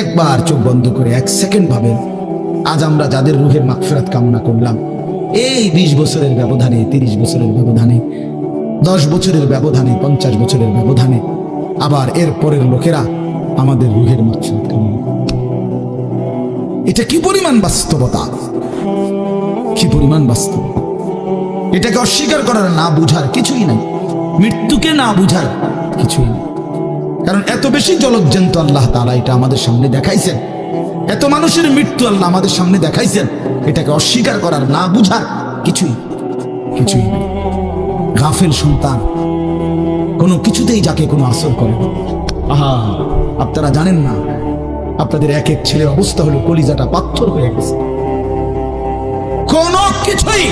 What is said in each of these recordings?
একবার চোখ বন্ধ করে এক সেকেন্ড ভাবেন, আজ আমরা যাদের রুহের মাগফিরাত কামনা করলাম, এই বিশ বছরের ব্যবধানে, তিরিশ বছরের ব্যবধানে, দশ বছরের ব্যবধানে, পঞ্চাশ বছরের ব্যবধানে, আবার এর পরের লোকেরা আমাদের রুহের মাগফিরাত কামনা এটা কি পরিমাণ বাস্তবতা? কি পরিমাণ বাস্তব এটাকে অস্বীকার করার না বুঝার কিছুই নাই। মৃত্যুকে না বুঝার কিছুই নেই। কারণ এত বেশি জলজ্জান্ত আল্লাহ তাআলা এটা আমাদের সামনে দেখাইছেন। এত মানুষের মৃত্যু আল্লাহ আমাদের সামনে দেখাইছেন। এটাকে অস্বীকার করার, না বুঝার কিছুই কিছুই গাফেল সন্তান, কোনো কিছুতেই যাকে কোনো আসর করে। আহা, আপনারা জানেন না, আপনাদের এক এক ছেলের অবস্থা হলো কলিজাটা পাথর হয়ে গেছে। কোনো কিছুই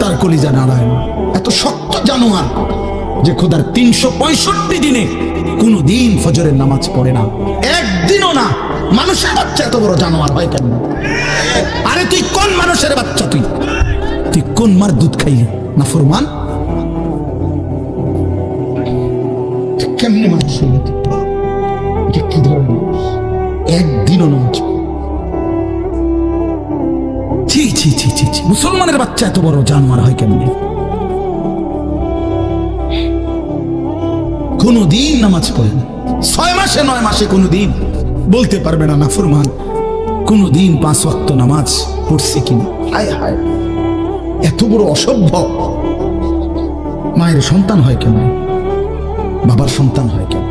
তার কলিজা নাড়ায় না এত শক্ত জানোয়ার। যে খোদার তিনশো পঁয়ষট্টি দিনে কোনো দিন ফজরের নামাজ পড়ে না। একদিনও না। মানুষের বাচ্চা এত বড় জানোয়ার, হয় কেন? আরে তুই কোন মানুষের বাচ্চা তুই? তুই কোন মার দুধ খাইলি? না ফরমান? মুসলমানের বাচ্চা এত বড় জানোয়ার, হয় কেমনে? কোনো দিন নামাজ পড়ে না। ছয় মাসে, নয় মাসে কোনো দিন বলতে পারবে না না ফরমান কোনো দিন পাঁচ ওয়াক্ত নামাজ পড়ছে কিনা। হায় হায়। এত বড় অসভ্য। মায়ের সন্তান হয় কেন বাবার সন্তান হয় কেন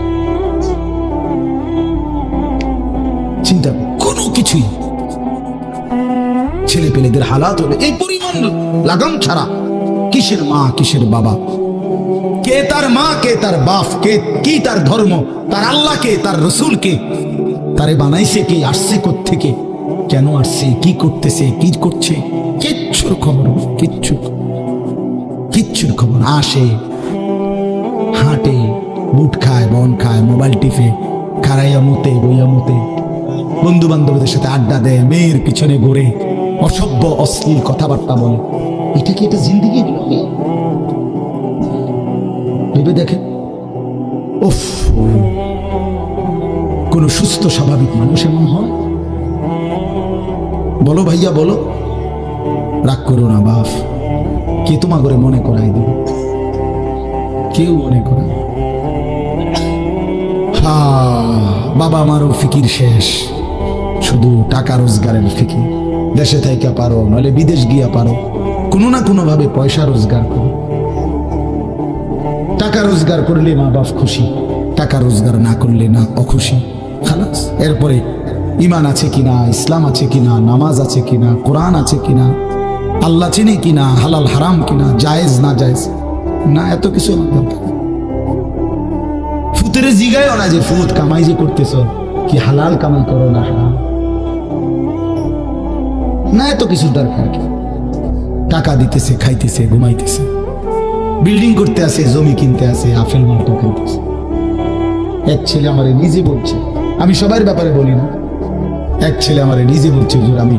চিন্তা কোনো কিছুই ছেলে পেলেদের হালাত হলে এই পরিমাণ লাগাম ছাড়া কিসের মা, কিসের বাবা? তার মা, কে তার বাপ, কে, কি তার ধর্ম, তার আল্লাহ কে তার রসুল কে তারে বানাইছে কে, আসছে থেকে কেন আসছে, কি করতেছে, কি করছে, কিচ্ছুর খবর, কিচ্ছু, কিচ্ছুর খবর, আসে, হাঁটে, বুট খায়, বন খায়, মোবাইল টিপে, খারাইয়া মতে, বইয়া মতে বন্ধু বান্ধবদের সাথে আড্ডা দেয়, মেয়ের পিছনে ঘুরে, অসভ্য, অশ্লীল কথাবার্তা বলে। এটা কি এটা জিন্দিগি ভেবে দেখেন উফ। কোন সুস্থ, স্বাভাবিক মানুষ এমন হয়? বলো ভাইয়া, বলো। রাগ করো না বাপ কে তোমা করে মনে করাই দেবে? কেউ মনে করায়? হা, বাবা আমারও ফিকির শেষ। শুধু টাকা রোজগারের ফিকির। দেশে থাইকা পারো নলে বিদেশ গিয়া পারো। কোনো না কোনো ভাবে পয়সা রোজগার করো। টাকা রোজগার করলে মা বাপ খুশি, টাকা রোজগার না করলে না অখুশি। খালাস। এরপরে ইমান আছে কিনা, ইসলাম আছে কিনা, নামাজ আছে কিনা, কোরআন আছে কিনা, আল্লাহ চিনে কিনা, হালাল, হারাম কিনা, জায়েজ, না জায়েজ। না, এত কিছু ফুতের জিগায় না যে ফুত কামাই যে করতেছ, কি হালাল কামাই করো না হারাম না, এত কিছু দরকার টাকা দিতেছে, খাইতেছে, ঘুমাইতেছে। বিল্ডিং করতে আসে, জমি কিনতে আসে আফেল মালটা খাইতেছে এক ছেলে আমারে নিজে বলছে, আমি সবার ব্যাপারে বলি না। এক ছেলে আমারে নিজে বলছে আমি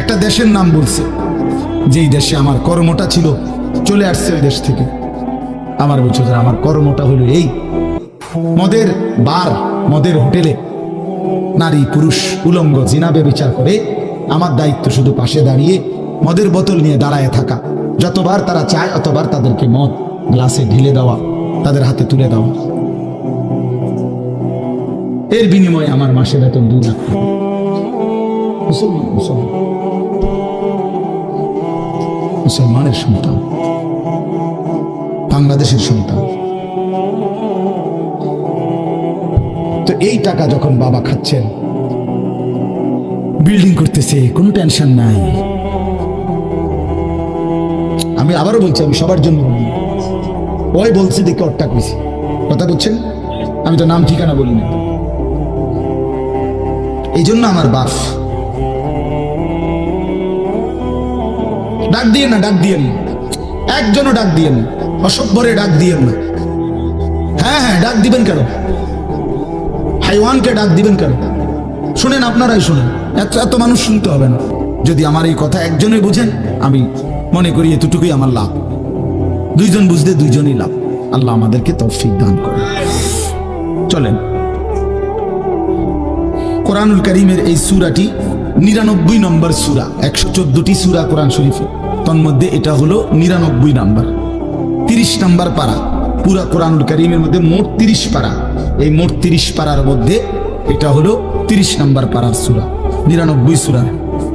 একটা দেশের নাম বলছে। যেই দেশে আমার কর্মটা ছিল, চলে আসছে ওই দেশ থেকে। আমার বলছে আমার কর্মটা হলো এই। মদের বার, মদের হোটেলে নারী, পুরুষ, উলঙ্গ জিনাবে বিচার করে আমার দায়িত্ব শুধু পাশে দাঁড়িয়ে মদের বোতল নিয়ে দাঁড়ায় থাকা। যতবার তারা চায়, অতবার তাদেরকে মদ গ্লাসে ঢেলে দেওয়া, তাদের হাতে তুলে দেওয়া। এর বিনিময়ে আমার মাসে বেতন দুই লাখ মুসলমান মুসলমান। মুসলমানের সন্তান। বাংলাদেশের সন্তান। তো এই টাকা যখন বাবা খাচ্ছেন, বিল্ডিং করতেছে, কোনো টেনশন নাই। আমি আবারও বলছি, আমি সবার জন্য। ওই বলছে, দেখে অট্টা কইছি কথা বলছেন? আমি তো নাম ঠিকানা বলি না। এই জন্য আমার বাপ। ডাক দিয়ে না, ডাক দিয়ে একজনও ডাক দিয়েন না। অসভ্যরে ডাক দিয়েন না। হ্যাঁ হ্যাঁ ডাক দিবেন কেন? হাইওয়ানকে ডাক দিবেন কেন? শুনেন, আপনারাই শুনেন। এত এত মানুষ শুনতে হবে না। যদি আমার এই কথা একজনে বুঝেন, আমি মনে করি এতটুকুই আমার লাভ। দুইজন বুঝলে দুইজনই লাভ। আল্লাহ আমাদেরকে তৌফিক দান করে চলেন। কোরআনুল করিমের এই সুরাটি নিরানব্বই নম্বর সুরা, একশো চোদ্দটি সুরা কোরআন শরীফে। তন্মধ্যে এটা হলো নিরানব্বই নাম্বার। তিরিশ নাম্বার পারা, পুরা কোরআনুল করিমের মধ্যে মোট তিরিশ পারা। এই মোট তিরিশ পারার মধ্যে এটা হলো তিরিশ নাম্বার পারার সুরা, নিরানব্বই সুরা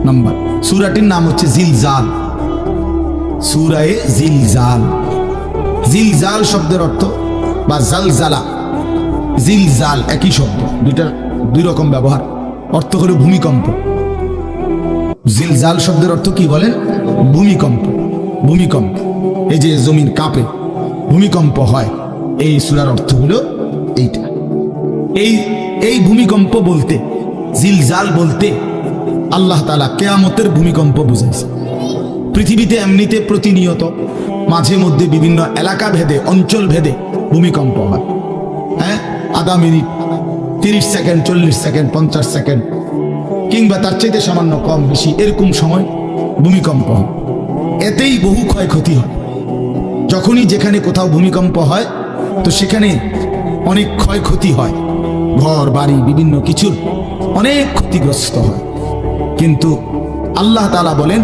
নম্বর। সুরাটির নাম হচ্ছে জিলজাল। সুরায়ে জিলজাল। জিলজাল শব্দের অর্থ বা জালজালা। জিলজাল একই শব্দ দুইটা দুই রকম ব্যবহার। অর্থ ভূমিকম্প। জিলজাল শব্দের অর্থ কি বলেন? ভূমিকম্প ভূমিকম্প। এই যে জমিন কাঁপে ভূমিকম্প হয়, এই সুরার অর্থ হলো এইটা। এই এই ভূমিকম্প বলতে, জিলজাল বলতে আল্লাহ তালা কেয়ামতের ভূমিকম্প বুঝাইছে। পৃথিবীতে এমনিতে প্রতিনিয়ত মাঝে মধ্যে বিভিন্ন এলাকা ভেদে, অঞ্চল ভেদে ভূমিকম্প হয়। হ্যাঁ? আধা মিনিট, তিরিশ সেকেন্ড, চল্লিশ সেকেন্ড, পঞ্চাশ সেকেন্ড, কিংবা তার চাইতে সামান্য কম বেশি এরকম সময় ভূমিকম্প হয়। এতেই বহু ক্ষয়ক্ষতি হয়। যখনই যেখানে কোথাও ভূমিকম্প হয়, তো সেখানে অনেক ক্ষয়ক্ষতি হয়। ঘর, বাড়ি, বিভিন্ন কিছুর অনেক ক্ষতিগ্রস্ত হয়। কিন্তু আল্লাহ তালা বলেন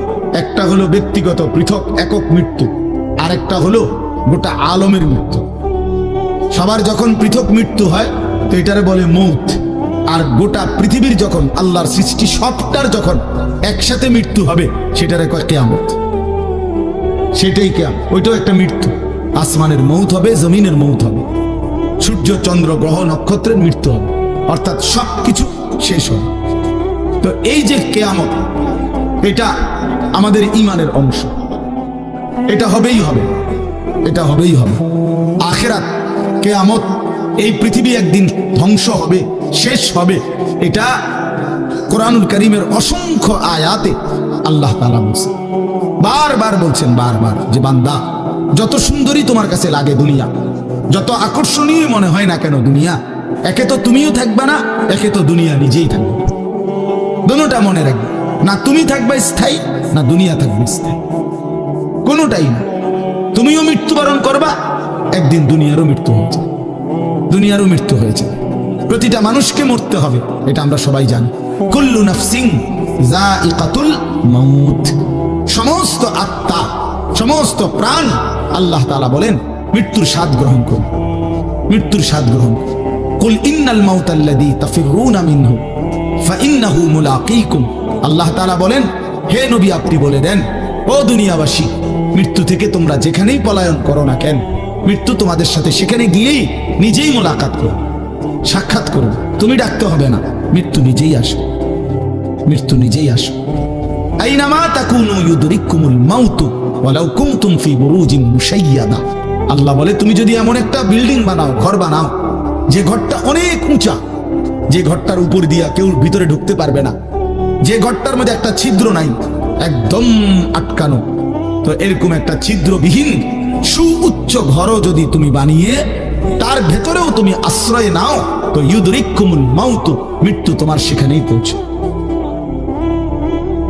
একটা হলো ব্যক্তিগত পৃথক একক মৃত্যু আর একটা হলো গোটা আলমের মৃত্যু। সবার যখন পৃথক মৃত্যু হয়, তো এটারে বলে মৌত। আর গোটা পৃথিবীর যখন, আল্লাহর সৃষ্টি সবটার যখন একসাথে মৃত্যু হবে, সেটারে কয় কেয়ামত। সেটাই কেয়াম ওইটাও একটা মৃত্যু। আসমানের মৌত হবে, জমিনের মৌত হবে। সূর্য, চন্দ্র, গ্রহ, নক্ষত্রের মৃত্যু হবে। অর্থাৎ সব কিছু শেষ হবে। তো এই যে কেয়ামত এটা আমাদের ইমানের অংশ। এটা হবেই হবে। এটা হবেই হবে। আখেরাত, কেয়ামত, এই পৃথিবী একদিন ধ্বংস হবে, শেষ হবে। এটা কোরআনুল করিমের অসংখ্য আয়াতে আল্লাহ তালা বলছেন। বারবার বলছেন, বারবার, যে বান্দা, যত সুন্দরী তোমার কাছে লাগে দুনিয়া, যত আকর্ষণীয় মনে হয় না কেন দুনিয়া, একে তো তুমিও থাকবে না, একে তো দুনিয়া নিজেই থাকবে। দোনোটা মনে রাখবে। না তুমি থাকবে স্থায়ী, না দুনিয়া থাকবে স্থায়ী। কোনোটাই না। তুমিও মৃত্যুবরণ করবা, একদিন দুনিয়ারও মৃত্যু হয়েছে দুনিয়ারও মৃত্যু হয়েছে প্রতিটা মানুষকে মরতে হবে, এটা আমরা সবাই জানি। কুল্লু নাফসিং যায়িকাতুল মাউত। সমস্ত আত্মা, সমস্ত প্রাণ আল্লাহ তাআলা বলেন, মৃত্যুর স্বাদ গ্রহণ করুন। মৃত্যুর স্বাদ গ্রহণ। কুল ইন্নাল মাউতাল্লাযী তাফিরুনা মিনহু ফাইন্নাহু মুলাকীকুম। আল্লাহ তাআলা বলেন, হে নবী, আপনি বলে দেন, ও দুনিয়াবাসী, মৃত্যু থেকে তোমরা যেখানেই পলায়ন করো না কেন, মৃত্যু তোমাদের সাথে সেখানে গিয়েই নিজেই মোলাকাত করো, সাক্ষাৎ করো। তুমি ডাকতে হবে না, মৃত্যু নিজেই আসো মৃত্যু নিজেই আসো আইনামা তাকুনু ইউদরিকুমুল মাউতু, ওয়ালাউ কুনতুম ফি বুরুজিন আল্লাহ বলে, তুমি যদি এমন একটা বিল্ডিং বানাও, ঘর বানাও, যে ঘরটা অনেক উঁচা, যে ঘরটার উপর দিয়া কেউ ভিতরে ঢুকতে পারবে না যে ঘরটার মধ্যে একটা ছিদ্র নাই, একদম আটকানো। তো এরকম একটা ছিদ্রবিহীন সুউচ্চ ঘরও যদি তুমি বানিয়ে, তার ভেতরেও তুমি আশ্রয় নাও, তো ইউদরিকুমুল মাউত, মৃত্যু তোমার সেখানেই পৌঁছে।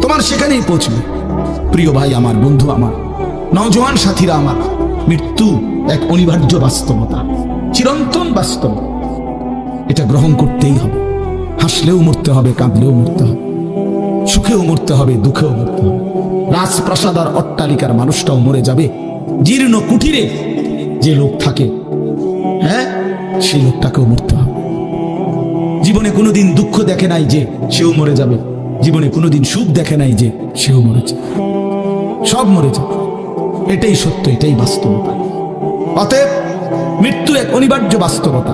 তোমার সেখানেই পৌঁছবে। প্রিয় ভাই আমার, বন্ধু আমার, নওজোয়ান সাথীরা আমার, মৃত্যু এক অনিবার্য বাস্তবতা, চিরন্তন বাস্তব। এটা গ্রহণ করতেই হবে। হাসলেও মরতে হবে, কাঁদলেও মরতে হবে। সুখেও মরতে হবে, দুঃখেও মরতে হবে। রাজপ্রাসাদ আর অট্টালিকার মানুষটাও মরে যাবে। জীর্ণ কুঠিরে যে লোক থাকে হ্যাঁ সেই লোকটাকেও মরতে হবে। জীবনে কোনোদিন দুঃখ দেখে নাই যে সেও মরে যাবে। জীবনে কোনোদিন সুখ দেখে নাই যে সেও মরে যাবে। সব মরে যাবে। এটাই সত্য, এটাই বাস্তবতা। অতএব মৃত্যু এক অনিবার্য বাস্তবতা।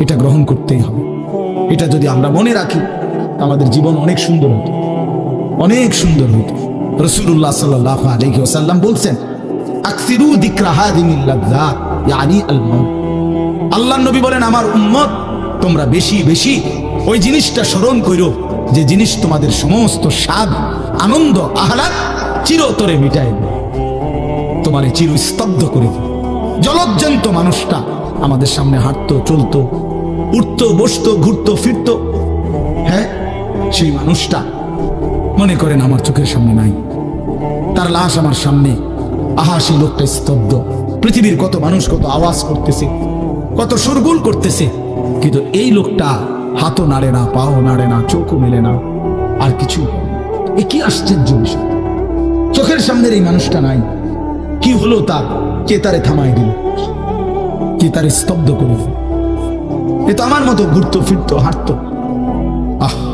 এটা গ্রহণ করতেই হবে। এটা যদি আমরা মনে রাখি, আমাদের জীবন অনেক সুন্দর হতো। অনেক সুন্দর হতো রসুল্লাহ সাল্লাহ আলহি ওসাল্লাম বলছেন আল্লাহ নবী বলেন, আমার উম্মত, তোমরা বেশি বেশি ওই জিনিসটা স্মরণ করো যে জিনিস তোমাদের সমস্ত স্বাদ, আনন্দ আহ্লাদ চিরতরে দেবে। তোমার চির স্তব্ধ করে দেবে। জলজ্জন্ত মানুষটা আমাদের সামনে হাঁটতো, চলতো, উঠতো, বসতো, ঘুরতো, ফিরতো হ্যাঁ সেই মানুষটা মনে করেন আমার চোখের সামনে নাই। তার লাশ আমার সামনে। আহা সেই লোকটা স্তব্ধ। পৃথিবীর কত মানুষ কত আওয়াজ করতেছে, কত সুরগুল করতেছে। কিন্তু এই লোকটা হাতও নাড়ে না, পাও নাড়ে না, চোখও মেলে না। আর কিছু এ কি আশ্চর্য বিষয়। চোখের সামনের এই মানুষটা নাই। কি হলো তার? কে তারে থামাই দিল? কে তারে স্তব্ধ করে দিল? এ তো আমার মতো ঘুরতো ফিরতো হাঁটতো। আহ!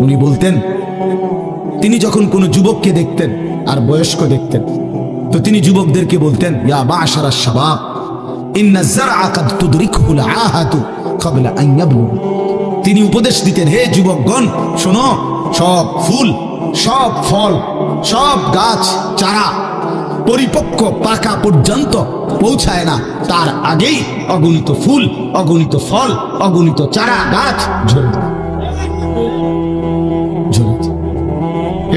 উনি বলতেন, তিনি যখন কোনো যুবককে দেখতেন আর বয়স্ক দেখতেন, তো তিনি যুবকদেরকে বলতেন, ইয়া ক্বাবলা আন ইয়াবলুগ তিনি উপদেশ দিতেন, হে যুবকগণ, শোনো, সব ফুল, সব ফল, সব গাছ, চারা পরিপক্ক পাকা পর্যন্ত পৌঁছায় না তার আগেই অগণিত ফুল, অগণিত ফল, অগণিত চারা, গাছ। ঝরে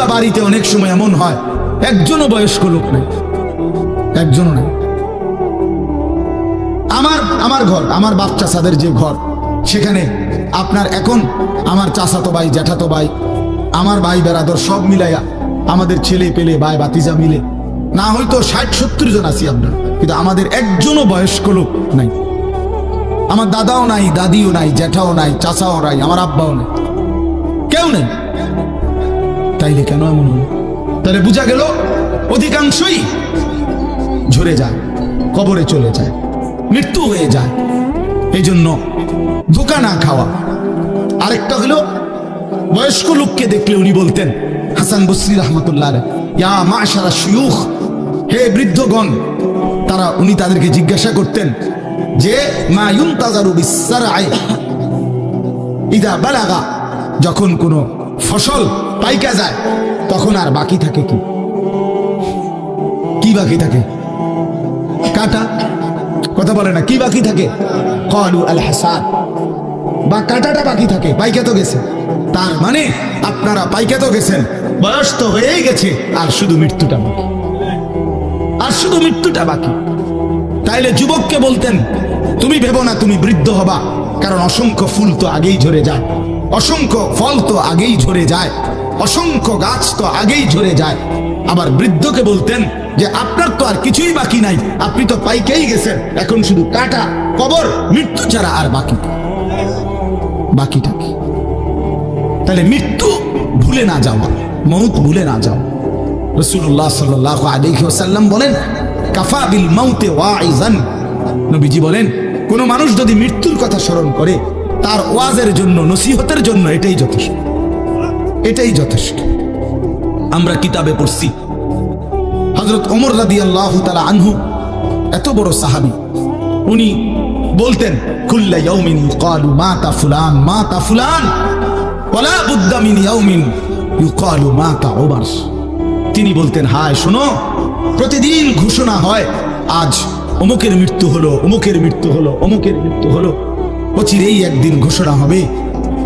পুরা বাড়িতে অনেক সময় এমন হয়, একজনও বয়স্ক লোক নেই, একজনও নেই। আমার আমার ঘর, আমার বাপ চাষাদের যে ঘর, সেখানে আপনার এখন আমার চাচাতো ভাই, জ্যাঠাতো ভাই, আমার ভাই, বেড়াদর সব মিলাইয়া আমাদের ছেলে পেলে, ভাই বাতিজা মিলে, না হয়তো ষাট, সত্তর জন আছি আপনার কিন্তু আমাদের একজনও বয়স্ক লোক নাই। আমার দাদাও নাই, দাদিও নাই, জ্যাঠাও নাই, চাচাও নাই, আমার আব্বাও নাই। কেউ নেই। তাইলে কেন এমন হলো? তাহলে বোঝা গেল অধিকাংশই ঝরে যায়, কবরে চলে যায়, মৃত্যু হয়ে যায়। এই জন্য ধোকা না খাওয়া। আরেকটা হলো বয়স্ক লোককে দেখলে উনি বলতেন, হাসান বসরি রহমতুল্লাহ ইয়া মাশারা শিউখ, হে বৃদ্ধগণ। তারা উনি তাদেরকে জিজ্ঞাসা করতেন যে, মা ইউনতাজারু বিসসারআই? ইদা বালাগা। যখন কোনো ফসল পাইকা যায়, তখন আর বাকি থাকে কি? কি বাকি থাকে? কাটা? কথা বলে না, কি বাকি থাকে? কলু আল হাসান। বা কাটাটা বাকি থাকে, পাইকা তো গেছে। তার মানে আপনারা পাইকা তো গেছেন, বয়স তো হয়েই গেছে, আর শুধু মৃত্যুটা বাকি। আর শুধু মৃত্যুটা বাকি। তাইলে যুবককে বলতেন, তুমি ভেবো না তুমি বৃদ্ধ হবা, কারণ অসংখ্য ফুল তো আগেই ঝরে যায়। অসংখ্য ফল তো আগেই ঝরে যায়, অসংখ্য গাছ তো আগেই ঝরে যায়। আবার বৃদ্ধকে বলতেন যে, আপনার তো আর কিছুই বাকি নাই, আপনি তো পাইকেই গেছেন, এখন শুধু কাটা, কবর, মৃত্যু ছাড়া আর বাকি। বাকিটা কি? তাহলে মৃত্যু ভুলে না যাওয়া, মৌত ভুলে না যাওয়া। রসুল্লাহ সাল্লাহ ওয়াসাল্লাম বলেন, কাফা বিল মাউতে ওয়াইজান নবীজি বলেন, কোন মানুষ যদি মৃত্যুর কথা স্মরণ করে তার ওয়াজের জন্য, নসিহতের জন্য এটাই যথেষ্ট। এটাই যথেষ্ট। আমরা কিতাবে পড়ছি হজরত ওমর রাদি আল্লাহ তালা আনহু, এত বড় সাহাবি। উনি বলতেন, কুল্লা ইয়াউমিন ইউকালু মাতা ফুলান মাতা ফুলান, ওয়ালা বুদ্দা মিন ইয়াউমিন ইউকালু মাতা ওমর। তিনি বলতেন, হায়, শোনো, প্রতিদিন ঘোষণা হয়, আজ অমুকের মৃত্যু হলো, অমুকের মৃত্যু হলো, অমুকের মৃত্যু হলো। অচিরেই একদিন ঘোষণা হবে,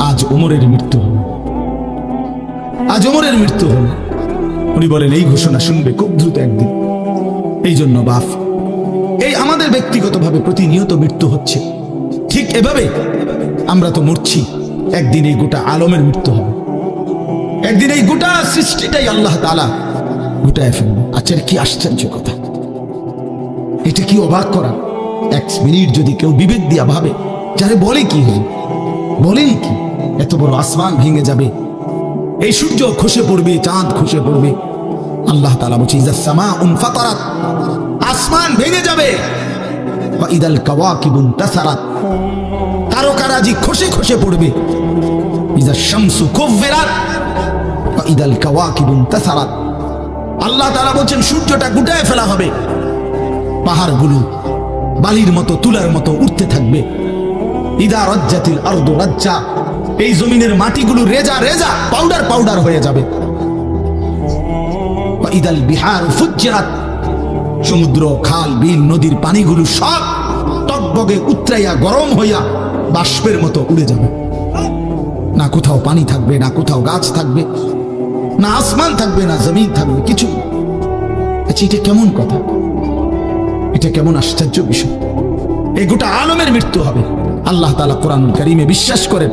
আজ ওমরের মৃত্যু হলো আজ ওমরের মৃত্যু হলো উনি বলেন, এই ঘোষণা শুনবে খুব দ্রুত একদিন। এই জন্য বাপ এই আমাদের ব্যক্তিগতভাবে প্রতিনিয়ত মৃত্যু হচ্ছে। ঠিক এভাবে আমরা তো মরছি, একদিন এই গোটা আলমের মৃত্যু হবে। একদিন এই গোটা সৃষ্টিটাই আল্লাহ তালা গোটায় ফেলবে। আচ্ছা কি আশ্চর্য কথা? এটা কি অবাক করা? এক মিনিট যদি কেউ বিবেক দিয়া ভাবে যারে বলে কি বলেন কি? এত বড় আসমান ভেঙে যাবে। এই সূর্য খসে পড়বে, চাঁদ খসে পড়বে। আল্লাহ তালা বলছে আসমান ভেঙে যাবে। ইদাল কাওয়াকিবুন তাসারাত তারকারাজি খসে খসে পড়বে। ইজা শামসু কুফিরাত ইদাল কাওয়াকিবুন তাসারাত আল্লাহ তাআলা বলছেন, সূর্যটা গুটায় ফেলা হবে। পাহাড়গুলো বালির মতো, তুলার মতো উঠতে থাকবে। ইদা রাজ্জাতিল আরদু রাজ্জা। এই জমিনের মাটিগুলো রেজা রেজা পাউডার পাউডার হয়ে যাবে। ইদাল বিহার ফুজ্জিরাত। সমুদ্র, খাল, বিল, নদীর পানিগুলো সব টকবগে উতরাইয়া গরম হইয়া বাষ্পের মতো উড়ে যাবে। না কোথাও পানি থাকবে, না কোথাও গাছ থাকবে, না আসমান থাকবে, না জমিন থাকবে, কিছু আচ্ছা এটা কেমন কথা? এটা কেমন আশ্চর্য বিষয়। এই গোটা আলমের মৃত্যু হবে। আল্লাহ তালা কোরআন করিমে বিশ্বাস করেন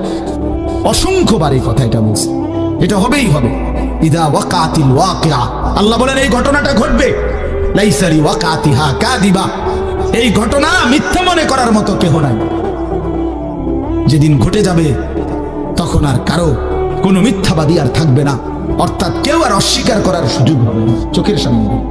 অসংখ্যবার এই কথা এটা বলছে। এটা হবেই হবে। ইদা ওয়াকাতিল ওয়াকিয়া। আল্লাহ বলেন, এই ঘটনাটা ঘটবে। লাইসারি ওয়াকাতিহা কাদিবা এই ঘটনা মিথ্যা মনে করার মতো কেহ নাই। যেদিন ঘটে যাবে, তখন আর কারও কোনো মিথ্যাবাদী আর থাকবে না। অর্থাৎ কেউ আর অস্বীকার করার সুযোগ হবে চোখের সামনে।